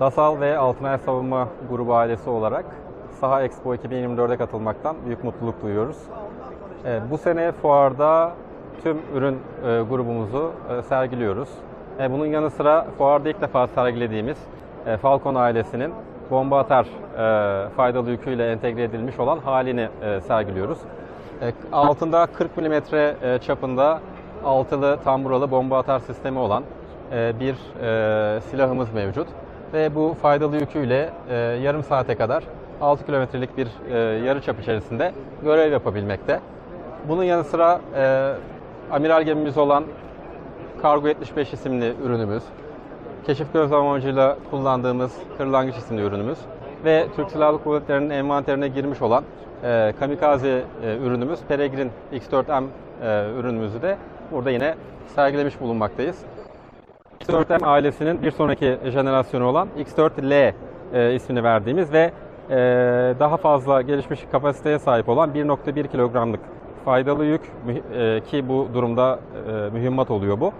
DASAL ve Altınay Savunma Grubu ailesi olarak Saha Expo 2024'e katılmaktan büyük mutluluk duyuyoruz. E, Bu sene fuarda tüm ürün e, grubumuzu e, sergiliyoruz. E, Bunun yanı sıra fuarda ilk defa sergilediğimiz Falcon ailesinin bomba atar faydalı yüküyle entegre edilmiş olan halini sergiliyoruz. Altında 40 mm çapında altılı tamburalı bomba atar sistemi olan bir silahımız mevcut. Ve bu faydalı yüküyle e, yarım saate kadar 6 kilometrelik bir e, yarı çap içerisinde görev yapabilmekte. Bunun yanı sıra e, amiral gemimiz olan Kargo 75 isimli ürünümüz, keşif gözlem amacıyla kullandığımız Kırlangıç isimli ürünümüz ve Türk Silahlı Kuvvetleri'nin envanterine girmiş olan e, Kamikaze e, ürünümüz Peregrine X4M e, ürünümüzü de burada yine sergilemiş bulunmaktayız. X4M ailesinin bir sonraki jenerasyonu olan X4L e, ismini verdiğimiz ve e, daha fazla gelişmiş kapasiteye sahip olan 1.1 kilogramlık faydalı yük e, ki bu durumda e, mühimmat oluyor bu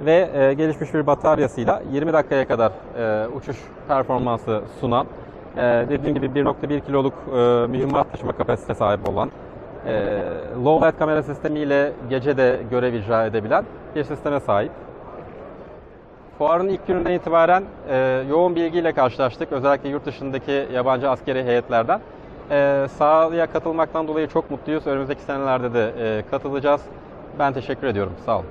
ve e, gelişmiş bir bataryasıyla 20 dakikaya kadar e, uçuş performansı sunan e, dediğim gibi 1.1 kiloluk e, mühimmat taşıma kapasite sahip olan e, low light kamera sistemiyle gece de görev icra edebilen bir sisteme sahip. Fuarın ilk gününden itibaren e, yoğun bilgiyle karşılaştık. Özellikle yurt dışındaki yabancı askeri heyetlerden. E, sahaya katılmaktan dolayı çok mutluyuz. Önümüzdeki senelerde de e, katılacağız. Ben teşekkür ediyorum. Sağ olun.